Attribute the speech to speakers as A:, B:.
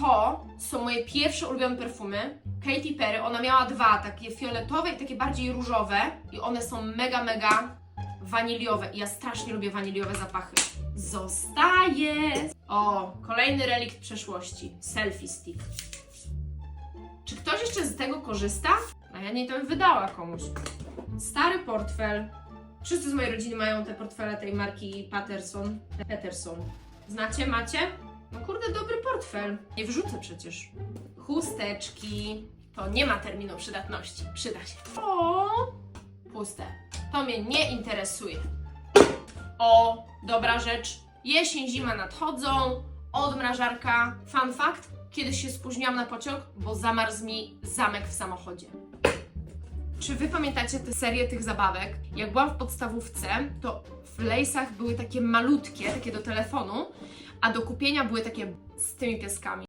A: To są moje pierwsze ulubione perfumy. Katy Perry, ona miała dwa, takie fioletowe i takie bardziej różowe. I one są mega, mega waniliowe. I ja strasznie lubię waniliowe zapachy. Zostaje! O, kolejny relikt przeszłości. Selfie stick. Czy ktoś jeszcze z tego korzysta? A ja nie to wydała komuś. Stary portfel. Wszyscy z mojej rodziny mają te portfele tej marki Patterson. Peterson. Znacie, macie? No kurde, dobry portfel. Nie wrzucę przecież. Chusteczki. To nie ma terminu przydatności. Przyda się. O, puste. To mnie nie interesuje. O, dobra rzecz. Jesień, zima nadchodzą. Odmrażarka. Fun fact. Kiedyś się spóźniłam na pociąg, bo zamarzł mi zamek w samochodzie. Czy wy pamiętacie tę serię tych zabawek? Jak byłam w podstawówce, to w lejsach były takie malutkie, takie do telefonu, a do kupienia były takie z tymi pieskami.